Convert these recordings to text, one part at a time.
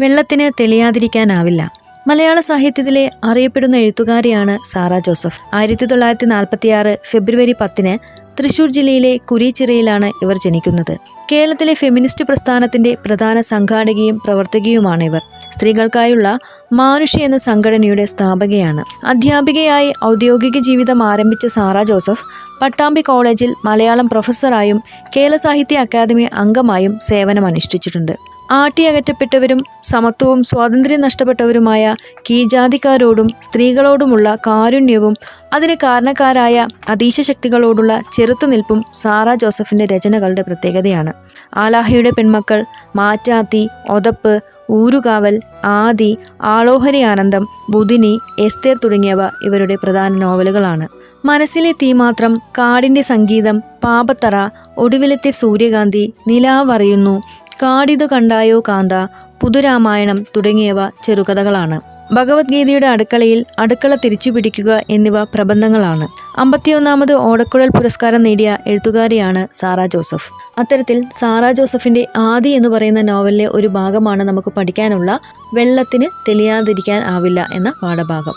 വെള്ളത്തിന് തെളിയാതിരിക്കാനാവില്ല. മലയാള സാഹിത്യത്തിലെ അറിയപ്പെടുന്ന എഴുത്തുകാരിയാണ് സാറ ജോസഫ്. ആയിരത്തി തൊള്ളായിരത്തി നാൽപ്പത്തിയാറ് ഫെബ്രുവരി പത്തിന് തൃശൂർ ജില്ലയിലെ കുരിച്ചിറയിലാണ് ഇവർ ജനിക്കുന്നത്. കേരളത്തിലെ ഫെമിനിസ്റ്റ് പ്രസ്ഥാനത്തിന്റെ പ്രധാന സംഘാടകയും പ്രവർത്തകയുമാണ് ഇവർ സ്ത്രീകൾക്കായുള്ള മാനുഷ എന്ന സംഘടനയുടെ സ്ഥാപകയാണ്. അധ്യാപികയായി ഔദ്യോഗിക ജീവിതം ആരംഭിച്ച സാറ ജോസഫ് പട്ടാമ്പി കോളേജിൽ മലയാളം പ്രൊഫസറായും കേരള സാഹിത്യ അക്കാദമി അംഗമായും സേവനമനുഷ്ഠിച്ചിട്ടുണ്ട്. ആട്ടിയകറ്റപ്പെട്ടവരും സമത്വവും സ്വാതന്ത്ര്യം നഷ്ടപ്പെട്ടവരുമായ കീജാതിക്കാരോടും സ്ത്രീകളോടുമുള്ള കാരുണ്യവും അതിന് കാരണക്കാരായ അതീശശക്തികളോടുള്ള ചെറുത്തുനിൽപ്പും സാറ ജോസഫിന്റെ രചനകളുടെ പ്രത്യേകതയാണ്. ആലാഹയുടെ പെൺമക്കൾ മാറ്റാത്തി ഒതപ്പ് ഊരുകാവൽ ആദി ആളോഹരി ആനന്ദം ബുധിനി എസ്തേർ തുടങ്ങിയവ ഇവരുടെ പ്രധാന നോവലുകളാണ്. മനസ്സിലെ തീമാത്രം കാടിന്റെ സംഗീതം പാപത്തറ ഒടുവിലത്തെ സൂര്യകാന്തി നിലാവറിയുന്നു കാടിതു കണ്ടായോ കാന്ത പുതുരാമായണം തുടങ്ങിയവ ചെറുകഥകളാണ്. ഭഗവത്ഗീതയുടെ അടുക്കളയിൽ അടുക്കള തിരിച്ചുപിടിക്കുക എന്നിവ പ്രബന്ധങ്ങളാണ്. അമ്പത്തിയൊന്നാമത് ഓടക്കുഴൽ പുരസ്കാരം നേടിയ എഴുത്തുകാരിയാണ് സാറ ജോസഫ്. അത്തരത്തിൽ സാറ ജോസഫിന്റെ ആദി എന്ന് പറയുന്ന നോവലിലെ ഒരു ഭാഗമാണ് നമുക്ക് പഠിക്കാനുള്ള വെള്ളത്തിന് തെളിയാതിരിക്കാൻ ആവില്ല എന്ന പാഠഭാഗം.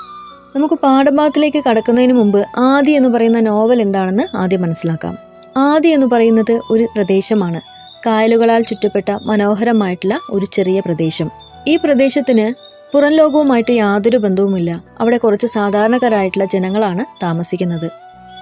നമുക്ക് പാഠഭാഗത്തിലേക്ക് കടക്കുന്നതിന് മുമ്പ് ആദി എന്ന് പറയുന്ന നോവൽ എന്താണെന്ന് ആദ്യം മനസ്സിലാക്കാം. ആദി എന്ന് പറയുന്നത് ഒരു പ്രദേശമാണ്. കായലുകളാൽ ചുറ്റപ്പെട്ട മനോഹരമായിട്ടുള്ള ഒരു ചെറിയ പ്രദേശം. ഈ പ്രദേശത്തിന് പുറം ലോകവുമായിട്ട് യാതൊരു ബന്ധവുമില്ല. അവിടെ കുറച്ച് സാധാരണക്കാരായിട്ടുള്ള ജനങ്ങളാണ് താമസിക്കുന്നത്.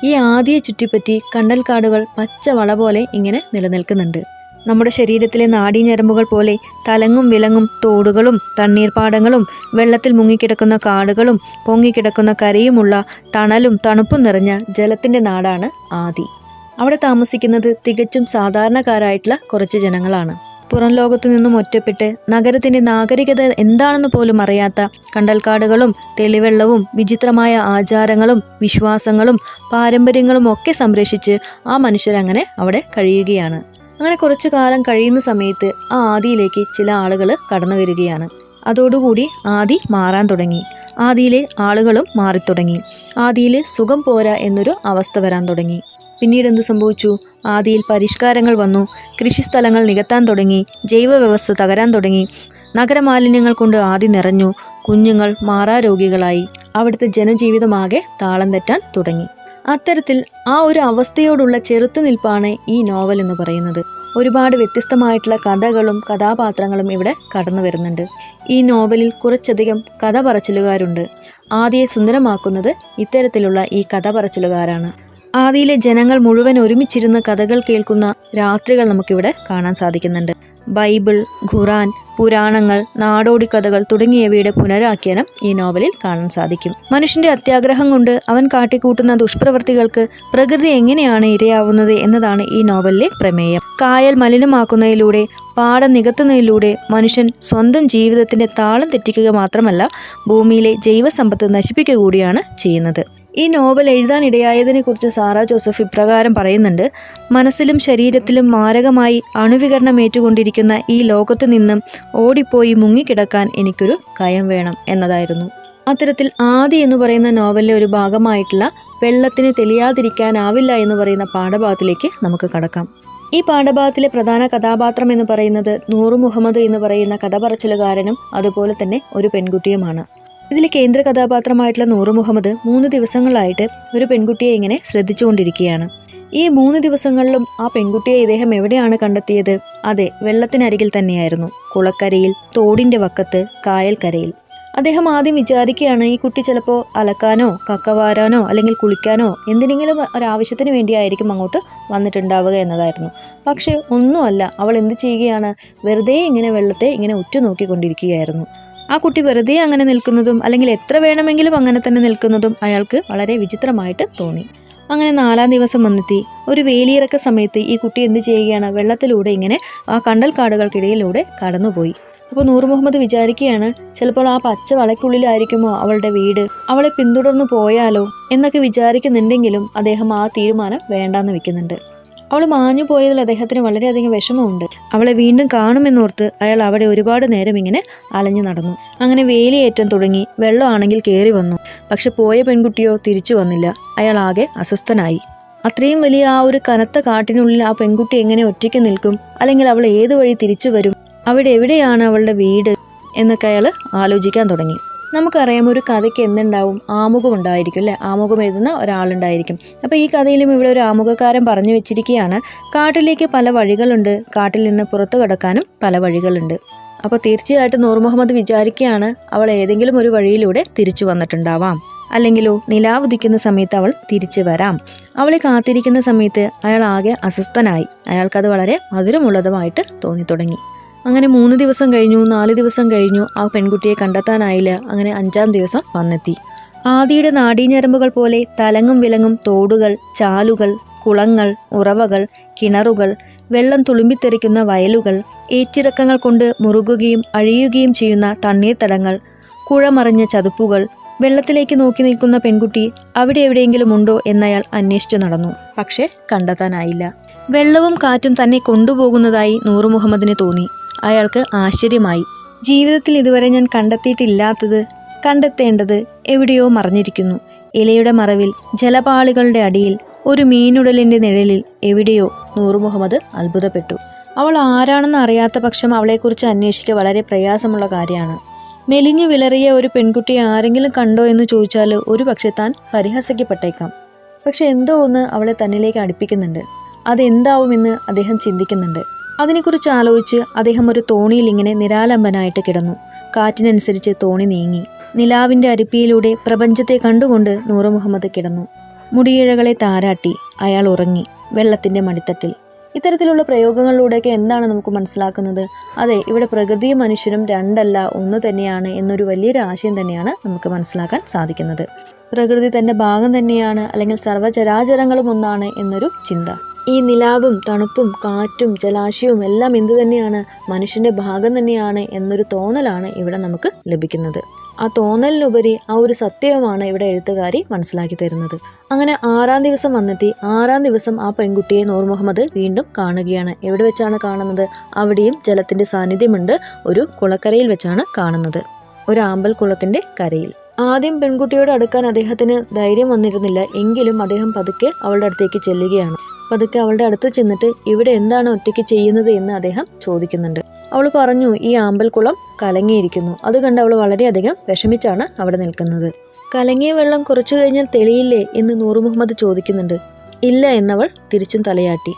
ഈ ആദിയെ ചുറ്റിപ്പറ്റി കണ്ടൽക്കാടുകൾ പച്ച വള പോലെ ഇങ്ങനെ നിലനിൽക്കുന്നുണ്ട്. നമ്മുടെ ശരീരത്തിലെ നാഡീഞരമ്പുകൾ പോലെ തലങ്ങും വിലങ്ങും തോടുകളും തണ്ണീർപ്പാടങ്ങളും വെള്ളത്തിൽ മുങ്ങിക്കിടക്കുന്ന കാടുകളും പൊങ്ങിക്കിടക്കുന്ന കരയുമുള്ള തണലും തണുപ്പും നിറഞ്ഞ ജലത്തിന്റെ നാടാണ് ആദി. അവിടെ താമസിക്കുന്നത് തികച്ചും സാധാരണക്കാരായിട്ടുള്ള കുറച്ച് ജനങ്ങളാണ്. പുറം ലോകത്തു നിന്നും ഒറ്റപ്പെട്ട് നഗരത്തിന്റെ നാഗരികത എന്താണെന്ന് പോലും അറിയാത്ത കണ്ടൽക്കാടുകളും തെളിവെള്ളവും വിചിത്രമായ ആചാരങ്ങളും വിശ്വാസങ്ങളും പാരമ്പര്യങ്ങളും ഒക്കെ സംരക്ഷിച്ച് ആ മനുഷ്യരങ്ങനെ അവിടെ കഴിയുകയാണ്. അങ്ങനെ കുറച്ചു കാലം കഴിയുന്ന സമയത്ത് ആ ആദിയിലേക്ക് ചില ആളുകൾ കടന്നു വരികയാണ്. അതോടുകൂടി ആദി മാറാൻ തുടങ്ങി. ആദിയിലെ ആളുകളും മാറിത്തുടങ്ങി. ആദിയിൽ സുഖം പോരാ എന്നൊരു അവസ്ഥ വരാൻ തുടങ്ങി. പിന്നീട് എന്ത് സംഭവിച്ചു? ആദിയിൽ പരിഷ്കാരങ്ങൾ വന്നു. കൃഷിസ്ഥലങ്ങൾ നികത്താൻ തുടങ്ങി. ജൈവ വ്യവസ്ഥ തകരാൻ തുടങ്ങി. നഗരമാലിന്യങ്ങൾ കൊണ്ട് ആദി നിറഞ്ഞു. കുഞ്ഞുങ്ങൾ മാറാരോഗികളായി. അവിടുത്തെ ജനജീവിതമാകെ താളം തെറ്റാൻ തുടങ്ങി. അത്തരത്തിൽ ആ ഒരു അവസ്ഥയോടുള്ള ചെറുത്തുനിൽപ്പാണ് ഈ നോവൽ എന്ന് പറയുന്നത്. ഒരുപാട് വ്യത്യസ്തമായിട്ടുള്ള കഥകളും കഥാപാത്രങ്ങളും ഇവിടെ കടന്നു വരുന്നുണ്ട്. ഈ നോവലിൽ കുറച്ചധികം കഥ പറച്ചിലുകാരുണ്ട് ആദിയെ സുന്ദരമാക്കുന്നത് ഇത്തരത്തിലുള്ള ഈ കഥ പറച്ചിലുകാരാണ് ആദിയിലെ ജനങ്ങൾ മുഴുവൻ ഒരുമിച്ചിരുന്ന് കഥകൾ കേൾക്കുന്ന രാത്രികൾ നമുക്കിവിടെ കാണാൻ സാധിക്കുന്നുണ്ട്. ബൈബിൾ ഖുറാൻ പുരാണങ്ങൾ നാടോടി കഥകൾ തുടങ്ങിയവയുടെ പുനരാഖ്യാനം ഈ നോവലിൽ കാണാൻ സാധിക്കും. മനുഷ്യന്റെ അത്യാഗ്രഹം കൊണ്ട് അവൻ കാട്ടിക്കൂട്ടുന്ന ദുഷ്പ്രവർത്തികൾക്ക് പ്രകൃതി എങ്ങനെയാണ് ഇരയാവുന്നത് എന്നതാണ് ഈ നോവലിലെ പ്രമേയം. കായൽ മലിനമാക്കുന്നതിലൂടെ പാടം നികത്തുന്നതിലൂടെ മനുഷ്യൻ സ്വന്തം ജീവിതത്തിന്റെ താളം തെറ്റിക്കുക മാത്രമല്ല ഭൂമിയിലെ ജൈവസമ്പത്ത് നശിപ്പിക്കുക കൂടിയാണ് ചെയ്യുന്നത്. ഈ നോവൽ എഴുതാനിടയായതിനെക്കുറിച്ച് സാറ ജോസഫ് ഇപ്രകാരം പറയുന്നുണ്ട് മനസ്സിലും ശരീരത്തിലും മാരകമായി അണുവികരണം ഏറ്റുകൊണ്ടിരിക്കുന്ന ഈ ലോകത്തു നിന്നും ഓടിപ്പോയി മുങ്ങിക്കിടക്കാൻ എനിക്കൊരു കയം വേണം എന്നതായിരുന്നു. അത്തരത്തിൽ ആദി എന്ന് പറയുന്ന നോവലിലെ ഒരു ഭാഗമായിട്ടുള്ള വെള്ളത്തിന് തെളിയാതിരിക്കാനാവില്ല എന്ന് പറയുന്ന പാഠഭാഗത്തിലേക്ക് നമുക്ക് കടക്കാം. ഈ പാഠഭാഗത്തിലെ പ്രധാന കഥാപാത്രം എന്ന് പറയുന്നത് നൂറു മുഹമ്മദ് എന്ന് പറയുന്ന കഥ പറച്ചിലുകാരനും അതുപോലെ തന്നെ ഒരു പെൺകുട്ടിയുമാണ്. ഇതിലെ കേന്ദ്ര കഥാപാത്രമായിട്ടുള്ള നൂറ് മുഹമ്മദ് മൂന്ന് ദിവസങ്ങളായിട്ട് ഒരു പെൺകുട്ടിയെ ഇങ്ങനെ ശ്രദ്ധിച്ചുകൊണ്ടിരിക്കുകയാണ്. ഈ മൂന്ന് ദിവസങ്ങളിലും ആ പെൺകുട്ടിയെ ഇദ്ദേഹം എവിടെയാണ് കണ്ടെത്തിയത്? അതെ വെള്ളത്തിനരികിൽ തന്നെയായിരുന്നു. കുളക്കരയിൽ തോടിന്റെ വക്കത്ത് കായൽക്കരയിൽ. അദ്ദേഹം ആദ്യം വിചാരിക്കുകയാണ് ഈ കുട്ടി ചിലപ്പോൾ അലക്കാനോ കക്കവാരാനോ അല്ലെങ്കിൽ കുളിക്കാനോ എന്തിനെങ്കിലും ഒരാവശ്യത്തിന് വേണ്ടിയായിരിക്കും അങ്ങോട്ട് വന്നിട്ടുണ്ടാവുക എന്നതായിരുന്നു. പക്ഷേ ഒന്നുമല്ല അവൾ എന്ത് ചെയ്യുകയാണ്? വെറുതെ ഇങ്ങനെ വെള്ളത്തെ ഇങ്ങനെ ഉറ്റുനോക്കിക്കൊണ്ടിരിക്കുകയായിരുന്നു. ആ കുട്ടി വെറുതെ അങ്ങനെ നിൽക്കുന്നതും അല്ലെങ്കിൽ എത്ര വേണമെങ്കിലും അങ്ങനെ തന്നെ നിൽക്കുന്നതും അയാൾക്ക് വളരെ വിചിത്രമായിട്ട് തോന്നി. അങ്ങനെ നാലാം ദിവസം വന്നെത്തി. ഒരു വേലിയിറക്ക സമയത്ത് ഈ കുട്ടി എന്ത് ചെയ്യുകയാണ്? വെള്ളത്തിലൂടെ ഇങ്ങനെ ആ കണ്ടൽ കാടുകൾക്കിടയിലൂടെ കടന്നുപോയി. അപ്പോൾ നൂർ മുഹമ്മദ് വിചാരിക്കുകയാണ് ചിലപ്പോൾ ആ പച്ച വളയ്ക്കുള്ളിലായിരിക്കുമോ അവളുടെ വീട്? അവളെ പിന്തുടർന്നു പോയാലോ? എന്നൊക്കെ വിചാരിക്കുന്നുണ്ടെങ്കിലും അദ്ദേഹം ആ തീരുമാനം വേണ്ടാന്ന് വെക്കുന്നുണ്ട്. അവൾ മാഞ്ഞു പോയതിൽ അദ്ദേഹത്തിന് വളരെയധികം വിഷമമുണ്ട്. അവളെ വീണ്ടും കാണുമെന്നോർത്ത് അയാൾ അവിടെ ഒരുപാട് നേരം ഇങ്ങനെ അലഞ്ഞു നടന്നു. അങ്ങനെ വേലിയേറ്റം തുടങ്ങി വെള്ളമാണെങ്കിൽ കയറി വന്നു. പക്ഷെ പോയ പെൺകുട്ടിയോ തിരിച്ചു വന്നില്ല. അയാൾ ആകെ അസ്വസ്ഥനായി. അത്രയും വലിയ ആ ഒരു കനത്ത കാട്ടിനുള്ളിൽ ആ പെൺകുട്ടി എങ്ങനെ ഒറ്റയ്ക്ക് നിൽക്കും? അല്ലെങ്കിൽ അവൾ ഏതു വഴി തിരിച്ചു വരും? അവിടെ എവിടെയാണ് അവളുടെ വീട്? എന്നൊക്കെ അയാൾ ആലോചിക്കാൻ തുടങ്ങി. നമുക്കറിയാം ഒരു കഥയ്ക്ക് എന്തുണ്ടാവും? ആമുഖം ഉണ്ടായിരിക്കും അല്ലേ? ആമുഖം എഴുതുന്ന ഒരാളുണ്ടായിരിക്കും. അപ്പോൾ ഈ കഥയിലും ഇവിടെ ഒരു ആമുഖക്കാരൻ പറഞ്ഞു വെച്ചിരിക്കുകയാണ് കാട്ടിലേക്ക് പല വഴികളുണ്ട്. കാട്ടിൽ നിന്ന് പുറത്തു കടക്കാനും പല വഴികളുണ്ട്. അപ്പോൾ തീർച്ചയായിട്ടും നൂർ മുഹമ്മദ് വിചാരിക്കുകയാണ് അവൾ ഏതെങ്കിലും ഒരു വഴിയിലൂടെ തിരിച്ചു വന്നിട്ടുണ്ടാവാം. അല്ലെങ്കിലോ നിലാവുദിക്കുന്ന സമയത്ത് അവൾ തിരിച്ചു വരാം. അവളെ കാത്തിരിക്കുന്ന സമയത്ത് അയാൾ ആകെ അസ്വസ്ഥനായി. അയാൾക്കത് വളരെ മധുരമുള്ളതുമായിട്ട് തോന്നി തുടങ്ങി അങ്ങനെ മൂന്ന് ദിവസം കഴിഞ്ഞു നാല് ദിവസം കഴിഞ്ഞു ആ പെൺകുട്ടിയെ കണ്ടെത്താനായില്ല. അങ്ങനെ അഞ്ചാം ദിവസം വന്നെത്തി. ആദിയുടെ നാടീഞ്ഞരമ്പുകൾ പോലെ തലങ്ങും വിലങ്ങും തോടുകൾ ചാലുകൾ കുളങ്ങൾ ഉറവകൾ കിണറുകൾ വെള്ളം തുളുമ്പിത്തെറിക്കുന്ന വയലുകൾ ഏറ്റിറക്കങ്ങൾ കൊണ്ട് മുറുകുകയും അഴിയുകയും ചെയ്യുന്ന തണ്ണീർത്തടങ്ങൾ കുഴമറിഞ്ഞ ചതുപ്പുകൾ വെള്ളത്തിലേക്ക് നോക്കി നിൽക്കുന്ന പെൺകുട്ടി അവിടെ എവിടെയെങ്കിലും ഉണ്ടോ എന്നയാൾ അന്വേഷിച്ചു നടന്നു. പക്ഷേ കണ്ടെത്താനായില്ല. വെള്ളവും കാറ്റും തന്നെ കൊണ്ടുപോകുന്നതായി നൂറു മുഹമ്മദിന് തോന്നി. അയാൾക്ക് ആശ്ചര്യമായി. ജീവിതത്തിൽ ഇതുവരെ ഞാൻ കണ്ടെത്തിയിട്ടില്ലാത്തത് കണ്ടെത്തേണ്ടത് എവിടെയോ മറഞ്ഞിരിക്കുന്നു. ഇലയുടെ മറവിൽ ജലപാളികളുടെ അടിയിൽ ഒരു മീനുടലിന്റെ നിഴലിൽ എവിടെയോ നൂറു മുഹമ്മദ് അത്ഭുതപ്പെട്ടു. അവൾ ആരാണെന്ന് അറിയാത്ത പക്ഷം അവളെക്കുറിച്ച് അന്വേഷിക്കുക വളരെ പ്രയാസമുള്ള കാര്യമാണ്. മെലിഞ്ഞു വിളറിയ ഒരു പെൺകുട്ടിയെ ആരെങ്കിലും കണ്ടോ എന്ന് ചോദിച്ചാൽ ഒരു പക്ഷെ താൻ പരിഹസിക്കപ്പെട്ടേക്കാം. പക്ഷെ എന്തോ ഒന്ന് അവളെ തന്നിലേക്ക് അടുപ്പിക്കുന്നുണ്ട്. അതെന്താവുമെന്ന് അദ്ദേഹം ചിന്തിക്കുന്നുണ്ട്. അതിനെക്കുറിച്ച് ആലോചിച്ച് അദ്ദേഹം ഒരു തോണിയിൽ ഇങ്ങനെ നിരാലംബനായിട്ട് കിടന്നു. കാറ്റിനനുസരിച്ച് തോണി നീങ്ങി. നിലാവിന്റെ അരിപ്പിയിലൂടെ പ്രപഞ്ചത്തെ കണ്ടുകൊണ്ട് നൂറ് മുഹമ്മദ് കിടന്നു. മുടിയിഴകളെ താരാട്ടി അയാൾ ഉറങ്ങി വെള്ളത്തിന്റെ മടിത്തട്ടിൽ. ഇത്തരത്തിലുള്ള പ്രയോഗങ്ങളിലൂടെയൊക്കെ എന്താണ് നമുക്ക് മനസ്സിലാക്കുന്നത്? അതെ ഇവിടെ പ്രകൃതിയും മനുഷ്യരും രണ്ടല്ല ഒന്ന് തന്നെയാണ് എന്നൊരു വലിയൊരു ആശയം തന്നെയാണ് നമുക്ക് മനസ്സിലാക്കാൻ സാധിക്കുന്നത്. പ്രകൃതി തന്റെ ഭാഗം തന്നെയാണ് അല്ലെങ്കിൽ സർവചരാചരങ്ങളും ഒന്നാണ് എന്നൊരു ചിന്ത. ഈ നിലാവും തണുപ്പും കാറ്റും ജലാശയവും എല്ലാം എന്തു തന്നെയാണ്? മനുഷ്യന്റെ ഭാഗം തന്നെയാണ് എന്നൊരു തോന്നലാണ് ഇവിടെ നമുക്ക് ലഭിക്കുന്നത്. ആ തോന്നലിനുപരി ആ ഒരു സത്യവുമാണ് ഇവിടെ എഴുത്തുകാരി മനസ്സിലാക്കി തരുന്നത്. അങ്ങനെ ആറാം ദിവസം വന്നെത്തി. ആറാം ദിവസം ആ പെൺകുട്ടിയെ നൂർ മുഹമ്മദ് വീണ്ടും കാണുകയാണ്. എവിടെ വെച്ചാണ് കാണുന്നത്? അവിടെയും ജലത്തിന്റെ സാന്നിധ്യമുണ്ട്. ഒരു കുളക്കരയിൽ വെച്ചാണ് കാണുന്നത്. ഒരു ആമ്പൽ കുളത്തിന്റെ കരയിൽ. ആദ്യം പെൺകുട്ടിയോട് അടുക്കാൻ അദ്ദേഹത്തിന് ധൈര്യം വന്നിരുന്നില്ല. എങ്കിലും അദ്ദേഹം പതുക്കെ അവളുടെ അടുത്തേക്ക് ചെല്ലുകയാണ്. പതുക്കെ അവളുടെ അടുത്ത് ചെന്നിട്ട് ഇവിടെ എന്താണ് ഒറ്റയ്ക്ക് ചെയ്യുന്നത് എന്ന് അദ്ദേഹം ചോദിക്കുന്നുണ്ട്. അവൾ പറഞ്ഞു ഈ ആമ്പൽക്കുളം കലങ്ങിയിരിക്കുന്നു. അത് കണ്ട് അവൾ വളരെയധികം വിഷമിച്ചാണ് അവിടെ നിൽക്കുന്നത്. കലങ്ങിയ വെള്ളം കുറച്ചു കഴിഞ്ഞാൽ തെളിയില്ലേ? എന്ന് നൂറ് മുഹമ്മദ് ചോദിക്കുന്നുണ്ട്. ഇല്ല എന്നവൾ തിരിച്ചും തലയാട്ടി.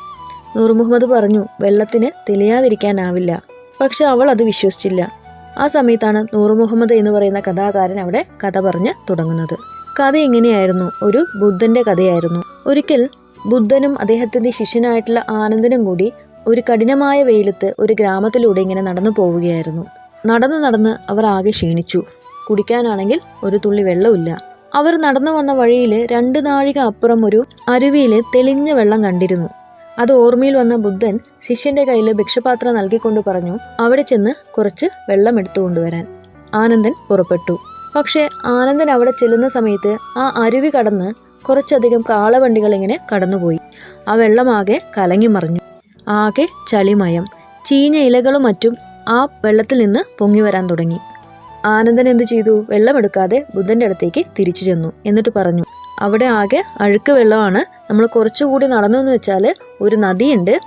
നൂറു മുഹമ്മദ് പറഞ്ഞു വെള്ളത്തിന് തെളിയാതിരിക്കാനാവില്ല. പക്ഷെ അവൾ അത് വിശ്വസിച്ചില്ല. ആ സമയത്താണ് നൂറു മുഹമ്മദ് എന്ന് പറയുന്ന കഥാകാരൻ അവിടെ കഥ പറഞ്ഞ് തുടങ്ങുന്നത്. കഥ എങ്ങനെയായിരുന്നു? ഒരു ബുദ്ധന്റെ കഥയായിരുന്നു. ഒരിക്കൽ ബുദ്ധനും അദ്ദേഹത്തിന്റെ ശിഷ്യനായിട്ടുള്ള ആനന്ദനും കൂടി ഒരു കഠിനമായ വെയിലത്ത് ഒരു ഗ്രാമത്തിലൂടെ ഇങ്ങനെ നടന്നു പോവുകയായിരുന്നു. നടന്നു നടന്ന് അവർ ആകെ ക്ഷീണിച്ചു. കുടിക്കാനാണെങ്കിൽ ഒരു തുള്ളി വെള്ളമില്ല അവർ നടന്നു വന്ന വഴിയിൽ രണ്ട് നാഴിക അപ്പുറം ഒരു അരുവിയിൽ തെളിഞ്ഞ വെള്ളം കണ്ടിരുന്നു. അത് ഓർമ്മയിൽ വന്ന ബുദ്ധൻ ശിഷ്യന്റെ കയ്യിൽ ഭിക്ഷപാത്രം നൽകിക്കൊണ്ട് പറഞ്ഞു അവിടെ ചെന്ന് കുറച്ച് വെള്ളം എടുത്തു കൊണ്ടുവരാൻ. ആനന്ദൻ പുറപ്പെട്ടു. പക്ഷേ ആനന്ദൻ അവിടെ ചെല്ലുന്ന സമയത്ത് ആ അരുവി കടന്ന് കുറച്ചധികം കാളവണ്ടികൾ ഇങ്ങനെ കടന്നുപോയി. ആ വെള്ളമാകെ കലങ്ങി മറിഞ്ഞു. ആകെ ചളിമയം. ചീഞ്ഞ ഇലകളും മറ്റും ആ വെള്ളത്തിൽ നിന്ന് പൊങ്ങി വരാൻ തുടങ്ങി. ആനന്ദൻ എന്തു ചെയ്തു? വെള്ളമെടുക്കാതെ ബുദ്ധന്റെ അടുത്തേക്ക് തിരിച്ചു ചെന്നു. എന്നിട്ട് പറഞ്ഞു അവിടെ ആകെ അഴുക്ക് വെള്ളമാണ്. നമ്മൾ കുറച്ചുകൂടി നടന്നു വെച്ചാൽ ഒരു നദിയുണ്ട്.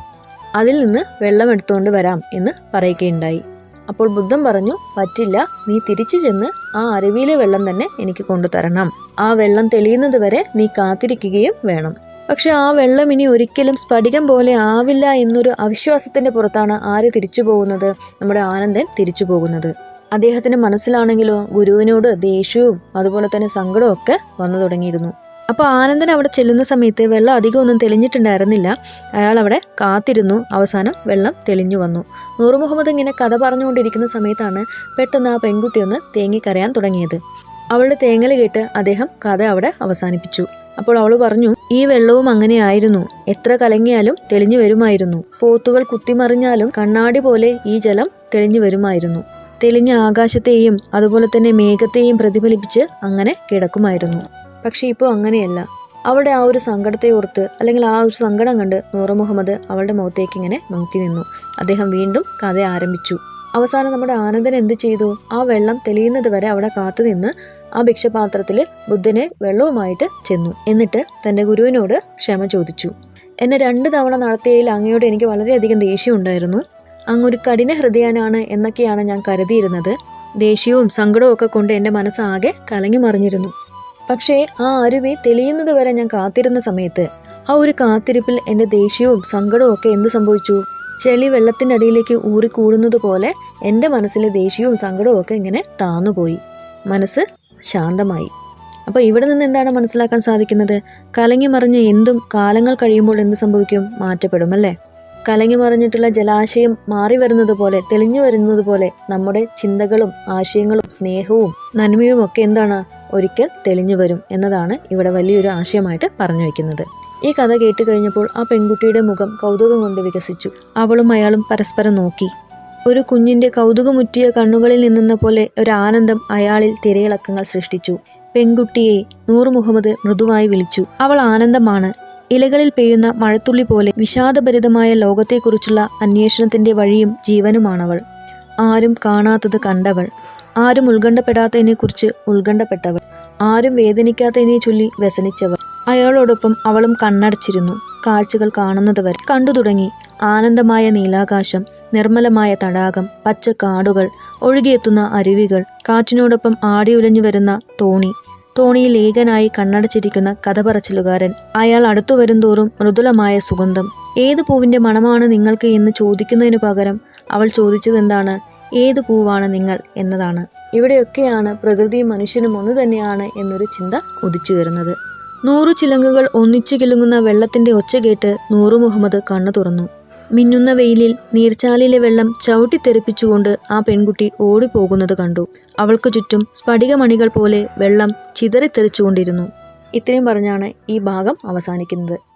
അതിൽ നിന്ന് വെള്ളം എടുത്തുകൊണ്ട് വരാം എന്ന് പറയുകയുണ്ടായി. അപ്പോൾ ബുദ്ധൻ പറഞ്ഞു പറ്റില്ല. നീ തിരിച്ചു ചെന്ന് ആ അരുവിയിലെ വെള്ളം തന്നെ എനിക്ക് കൊണ്ടുതരണം. ആ വെള്ളം തെളിയുന്നത് വരെ നീ കാത്തിരിക്കുകയും വേണം. പക്ഷെ ആ വെള്ളം ഇനി ഒരിക്കലും സ്ഫടികം പോലെ ആവില്ല എന്നൊരു അവിശ്വാസത്തിന്റെ പുറത്താണ് ആര് തിരിച്ചു പോകുന്നത്? നമ്മുടെ ആനന്ദൻ തിരിച്ചു പോകുന്നത്. അദ്ദേഹത്തിന് മനസ്സിലാണെങ്കിലോ? ഗുരുവിനോട് ദേഷ്യവും അതുപോലെ തന്നെ സങ്കടവും ഒക്കെ വന്നു തുടങ്ങിയിരുന്നു. അപ്പോൾ ആനന്ദൻ അവിടെ ചെല്ലുന്ന സമയത്ത് വെള്ളം അധികം ഒന്നും തെളിഞ്ഞിട്ടുണ്ടായിരുന്നില്ല. അയാൾ അവിടെ കാത്തിരുന്നു. അവസാനം വെള്ളം തെളിഞ്ഞു വന്നു. നൂറ് മുഹമ്മദ് ഇങ്ങനെ കഥ പറഞ്ഞുകൊണ്ടിരിക്കുന്ന സമയത്താണ് പെട്ടെന്ന് ആ പെൺകുട്ടി ഒന്ന് തേങ്ങിക്കരയാൻ തുടങ്ങിയത്. അവളുടെ തേങ്ങൽ കേട്ട് അദ്ദേഹം കഥ അവിടെ അവസാനിപ്പിച്ചു. അപ്പോൾ അവൾ പറഞ്ഞു ഈ വെള്ളവും അങ്ങനെയായിരുന്നു എത്ര കലങ്ങിയാലും തെളിഞ്ഞു വരുമായിരുന്നു. പോത്തുകൾ കുത്തിമറിഞ്ഞാലും കണ്ണാടി പോലെ ഈ ജലം തെളിഞ്ഞു വരുമായിരുന്നു. തെളിഞ്ഞ ആകാശത്തെയും അതുപോലെ തന്നെ മേഘത്തെയും പ്രതിഫലിപ്പിച്ച് അങ്ങനെ കിടക്കുമായിരുന്നു. പക്ഷെ ഇപ്പോൾ അങ്ങനെയല്ല. അവളുടെ ആ ഒരു സങ്കടത്തെ ഓർത്ത് അല്ലെങ്കിൽ ആ ഒരു സങ്കടം കണ്ട് നൂറ മുഹമ്മദ് അവളുടെ മുഖത്തേക്ക് ഇങ്ങനെ നോക്കി നിന്നു. അദ്ദേഹം വീണ്ടും കഥ ആരംഭിച്ചു. അവസാനം നമ്മുടെ ആനന്ദൻ എന്ത് ചെയ്തു? ആ വെള്ളം തെളിയുന്നത് വരെ അവിടെ കാത്തു നിന്ന് ആ ഭിക്ഷപാത്രത്തിൽ ബുദ്ധനെ വെള്ളവുമായിട്ട് ചെന്നു. എന്നിട്ട് തന്റെ ഗുരുവിനോട് ക്ഷമ ചോദിച്ചു. എന്നെ രണ്ട് തവണ നടത്തിയതിൽ അങ്ങയോട് എനിക്ക് വളരെയധികം ദേഷ്യം ഉണ്ടായിരുന്നു. അങ്ങൊരു കഠിന ഹൃദയനാണ് എന്നൊക്കെയാണ് ഞാൻ കരുതിയിരുന്നത്. ദേഷ്യവും സങ്കടവും ഒക്കെ കൊണ്ട് എന്റെ മനസ്സാകെ കലങ്ങി മറിഞ്ഞിരുന്നു. പക്ഷേ ആ അരുവി തെളിയുന്നത് വരെ ഞാൻ കാത്തിരുന്ന സമയത്ത് ആ ഒരു കാത്തിരിപ്പിൽ എന്റെ ദേഷ്യവും സങ്കടവും ഒക്കെ എന്ത് സംഭവിച്ചു? ചെളി വെള്ളത്തിന്റെ അടിയിലേക്ക് ഊറിക്കൂടുന്നത് പോലെ എന്റെ മനസ്സിലെ ദേഷ്യവും സങ്കടവും ഒക്കെ ഇങ്ങനെ താന്നുപോയി മനസ്സ് ശാന്തമായി. അപ്പോൾ ഇവിടെ നിന്ന് എന്താണ് മനസ്സിലാക്കാൻ സാധിക്കുന്നത്? കലങ്ങി മറിഞ്ഞ് എന്തും കാലങ്ങൾ കഴിയുമ്പോൾ എന്ത് സംഭവിക്കും? മാറ്റപ്പെടും അല്ലേ? കലങ്ങി മറിഞ്ഞിട്ടുള്ള ജലാശയം മാറി വരുന്നത് പോലെ തെളിഞ്ഞു വരുന്നത് പോലെ നമ്മുടെ ചിന്തകളും ആശയങ്ങളും സ്നേഹവും നന്മയും ഒക്കെ എന്താണ്? ഒരിക്കൽ തെളിഞ്ഞു വരും എന്നതാണ് ഇവിടെ വലിയൊരു ആശയമായിട്ട് പറഞ്ഞു വയ്ക്കുന്നത് ഈ കഥ കേട്ട് കഴിഞ്ഞപ്പോൾ ആ പെൺകുട്ടിയുടെ മുഖം കൗതുകം കൊണ്ട് വികസിച്ചു. അവളും അയാളും പരസ്പരം നോക്കി. ഒരു കുഞ്ഞിന്റെ കൗതുകമുറ്റിയ കണ്ണുകളിൽ നിന്നെന്ന പോലെ ഒരു ആനന്ദം അയാളിൽ തിരയിളക്കങ്ങൾ സൃഷ്ടിച്ചു. പെൺകുട്ടിയെ നൂർ മുഹമ്മദ് മൃദുവായി വിളിച്ചു. അവൾ ആനന്ദമാണ്. ഇലകളിൽ പെയ്യുന്ന മഴത്തുള്ളി പോലെ വിഷാദഭരിതമായ ലോകത്തെക്കുറിച്ചുള്ള അന്വേഷണത്തിന്റെ വഴിയും ജീവനുമാണവൾ. ആരും കാണാത്തത് കണ്ടവൾ. ആരും ഉത്കണ്ഠപ്പെടാത്തതിനെക്കുറിച്ച് ഉത്കണ്ഠപ്പെട്ടവൾ. ആരും വേദനിക്കാത്തതിനെ ചൊല്ലി വ്യസനിച്ചവൾ. അയാളോടൊപ്പം അവളും കണ്ണടച്ചിരുന്നു. കാഴ്ചകൾ കാണുന്നതുവരെ കണ്ടു തുടങ്ങി. ആനന്ദമായ നീലാകാശം നിർമ്മലമായ തടാകം പച്ച കാടുകൾ ഒഴുകിയെത്തുന്ന അരുവികൾ കാറ്റിനോടൊപ്പം ആടിയുലഞ്ഞു വരുന്ന തോണി. തോണിയിൽ ഏകനായി കണ്ണടച്ചിരിക്കുന്ന കഥ പറച്ചിലുകാരൻ അയാൾ അടുത്തു വരുംതോറും മൃദുലമായ സുഗന്ധം. ഏത് പൂവിന്റെ മണമാണ് നിങ്ങൾക്ക് എന്ന് ചോദിക്കുന്നതിനു പകരം അവൾ ചോദിച്ചതെന്താണ്? ഏത് പൂവാണ് നിങ്ങൾ എന്നതാണ്. ഇവിടെയൊക്കെയാണ് പ്രകൃതി മനുഷ്യനും ഒന്നു തന്നെയാണ് എന്നൊരു ചിന്ത ഉദിച്ചു വരുന്നത്. നൂറു ചിലങ്കുകൾ ഒന്നിച്ചു കിലുങ്ങുന്ന വെള്ളത്തിന്റെ ഒച്ച കേട്ട് നൂറു മുഹമ്മദ് കണ്ണു തുറന്നു. മിന്നുന്ന വെയിലിൽ നീർച്ചാലിലെ വെള്ളം ചവിട്ടിത്തെറിപ്പിച്ചുകൊണ്ട് ആ പെൺകുട്ടി ഓടിപ്പോകുന്നത് കണ്ടു. അവൾക്ക് ചുറ്റും സ്ഫടികമണികൾ പോലെ വെള്ളം ചിതറിത്തെറിച്ചുകൊണ്ടിരുന്നു. ഇത്രയും പറഞ്ഞാണ് ഈ ഭാഗം അവസാനിക്കുന്നത്.